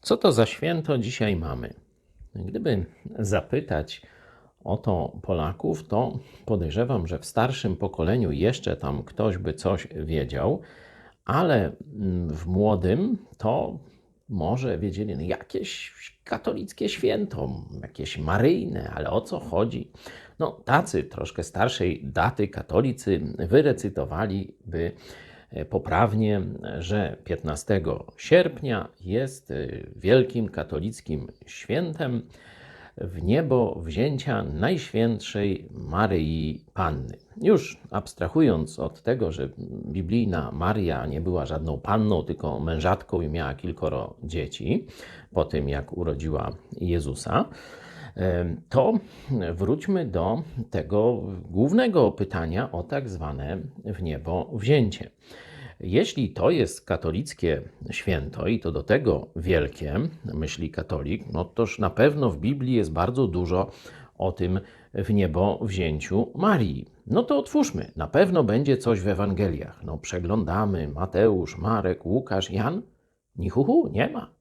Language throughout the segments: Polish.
Co to za święto dzisiaj mamy? Gdyby zapytać o to Polaków, to podejrzewam, że w starszym pokoleniu jeszcze tam ktoś by coś wiedział, ale mm, w młodym to może wiedzieli no jakieś katolickie święto, jakieś maryjne, ale o co chodzi? No, tacy troszkę starszej daty katolicy wyrecytowali by e, poprawnie, że 15 sierpnia jest e, wielkim katolickim świętem w niebo wzięcia Najświętszej Maryi Panny. Już abstrahując od tego, że biblijna Maria nie była żadną panną, tylko mężatką i miała kilkoro dzieci po tym, jak urodziła Jezusa, to wróćmy do tego głównego pytania o tak zwane w niebo wzięcie. Jeśli to jest katolickie święto i to do tego wielkie, myśli katolik, no toż na pewno w Biblii jest bardzo dużo o tym w niebo wzięciu Marii. No to otwórzmy, na pewno będzie coś w Ewangeliach. No przeglądamy Mateusz, Marek, Łukasz, Jan. Nichuchu, nie ma.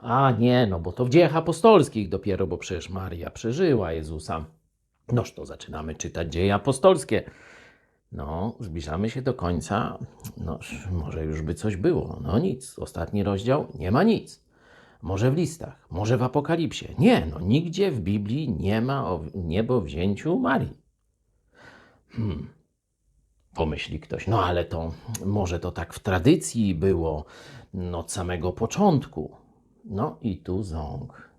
A nie, no bo to w dziejach apostolskich dopiero, bo przecież Maria przeżyła Jezusa. Noż to zaczynamy czytać dzieje apostolskie. No, zbliżamy się do końca. No, może już by coś było. No nic. Ostatni rozdział nie ma nic. Może w listach, może w Apokalipsie. Nie, no nigdzie w Biblii nie ma o niebowzięciu Marii. Hmm. Pomyśli ktoś, no ale to może to tak w tradycji było no, od samego początku. No i tu ząg.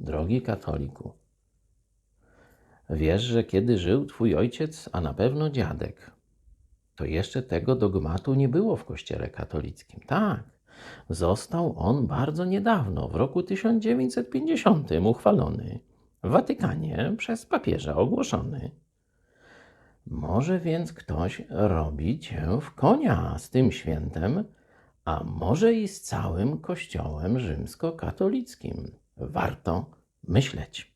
Drogi katoliku, wiesz, że kiedy żył twój ojciec, a na pewno dziadek, to jeszcze tego dogmatu nie było w Kościele katolickim. Tak, został on bardzo niedawno, w roku 1950, uchwalony w Watykanie przez papieża ogłoszony. Może więc ktoś robi cię w konia z tym świętem, a może i z całym Kościołem rzymskokatolickim. Warto myśleć.